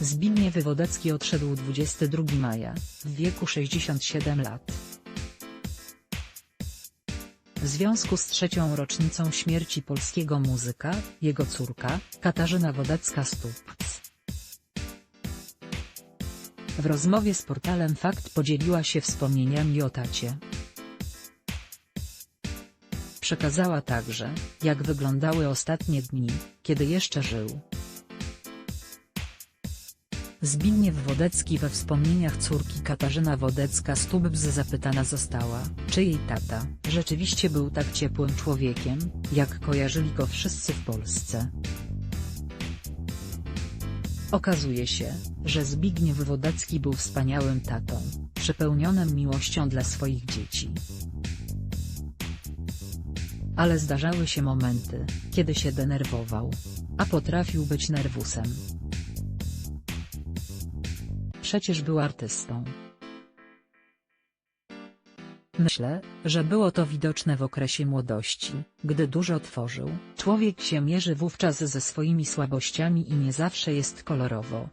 Zbigniew Wywodecki odszedł 22 maja, w wieku 67 lat. W związku z trzecią rocznicą śmierci polskiego muzyka, jego córka, Katarzyna Wodecka-Stupc. W rozmowie z portalem Fakt podzieliła się wspomnieniami o tacie. Przekazała także, jak wyglądały ostatnie dni, kiedy jeszcze żył. Zbigniew Wodecki we wspomnieniach córki Katarzyna Wodecka-Stubz zapytana została, czy jej tata rzeczywiście był tak ciepłym człowiekiem, jak kojarzyli go wszyscy w Polsce. Okazuje się, że Zbigniew Wodecki był wspaniałym tatą, przepełnionym miłością dla swoich dzieci. Ale zdarzały się momenty, kiedy się denerwował. A potrafił być nerwusem. Przecież był artystą. Myślę, że było to widoczne w okresie młodości, gdy dużo tworzył. Człowiek się mierzy wówczas ze swoimi słabościami i nie zawsze jest kolorowo.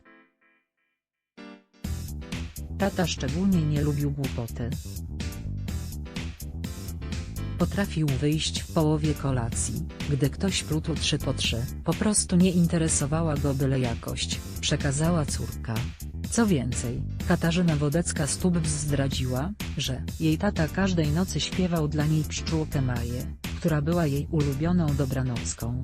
Tata szczególnie nie lubił głupoty. Potrafił wyjść w połowie kolacji, gdy ktoś plutł 3 po 3. Po prostu nie interesowała go byle jakość, przekazała córka. Co więcej, Katarzyna Wodecka-Stubz zdradziła, że jej tata każdej nocy śpiewał dla niej pszczółkę Maję, która była jej ulubioną dobranocką.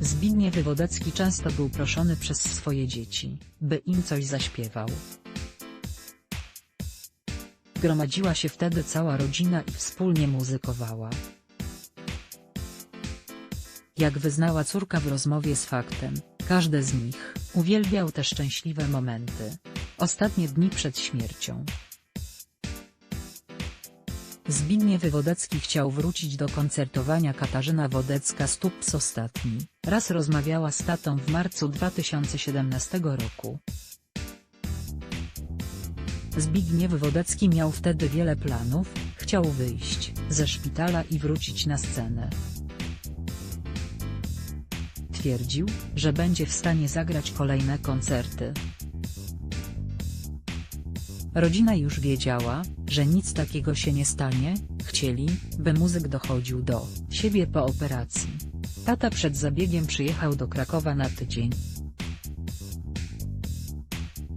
Zbigniew Wodecki często był proszony przez swoje dzieci, by im coś zaśpiewał. Gromadziła się wtedy cała rodzina i wspólnie muzykowała. Jak wyznała córka w rozmowie z faktem, każde z nich uwielbiał te szczęśliwe momenty. Ostatnie dni przed śmiercią. Zbigniew Wodecki chciał wrócić do koncertowania Katarzyna Wodecka-Stupz ostatni, raz rozmawiała z tatą w marcu 2017 roku. Zbigniew Wodecki miał wtedy wiele planów, chciał wyjść ze szpitala i wrócić na scenę. Że będzie w stanie zagrać kolejne koncerty. Rodzina już wiedziała, że nic takiego się nie stanie, chcieli, by muzyk dochodził do siebie po operacji. Tata przed zabiegiem przyjechał do Krakowa na tydzień.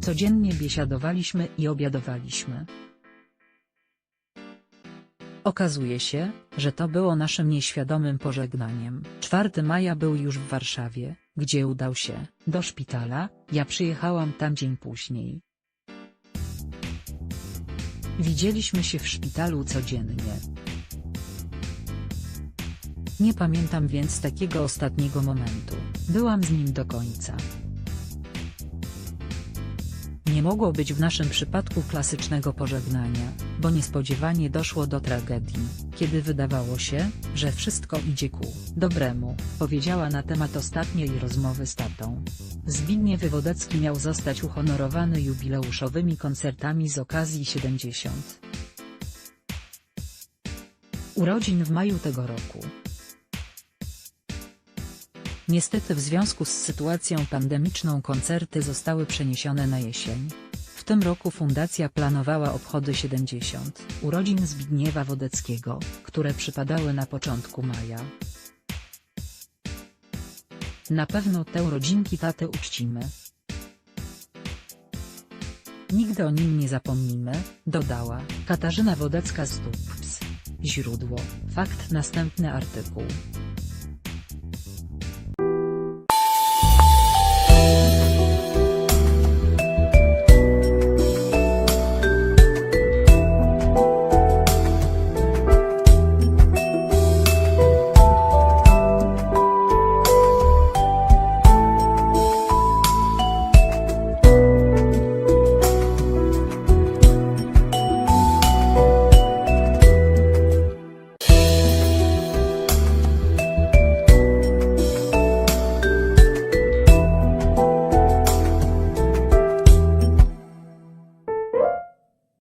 Codziennie biesiadowaliśmy i obiadowaliśmy. Okazuje się, że to było naszym nieświadomym pożegnaniem. 4 maja był już w Warszawie, gdzie udał się do szpitala, ja przyjechałam tam dzień później. Widzieliśmy się w szpitalu codziennie. Nie pamiętam więc takiego ostatniego momentu, byłam z nim do końca. Nie mogło być w naszym przypadku klasycznego pożegnania, bo niespodziewanie doszło do tragedii, kiedy wydawało się, że wszystko idzie ku dobremu, powiedziała na temat ostatniej rozmowy z tatą. Zbigniew Wywodecki miał zostać uhonorowany jubileuszowymi koncertami z okazji 70. urodzin w maju tego roku. Niestety w związku z sytuacją pandemiczną koncerty zostały przeniesione na jesień. W tym roku fundacja planowała obchody 70. urodzin Zbigniewa Wodeckiego, które przypadały na początku maja. Na pewno tę rodzinki taty uczcimy. Nigdy o nim nie zapomnimy, dodała Katarzyna Wodecka z Źródło, fakt następny artykuł.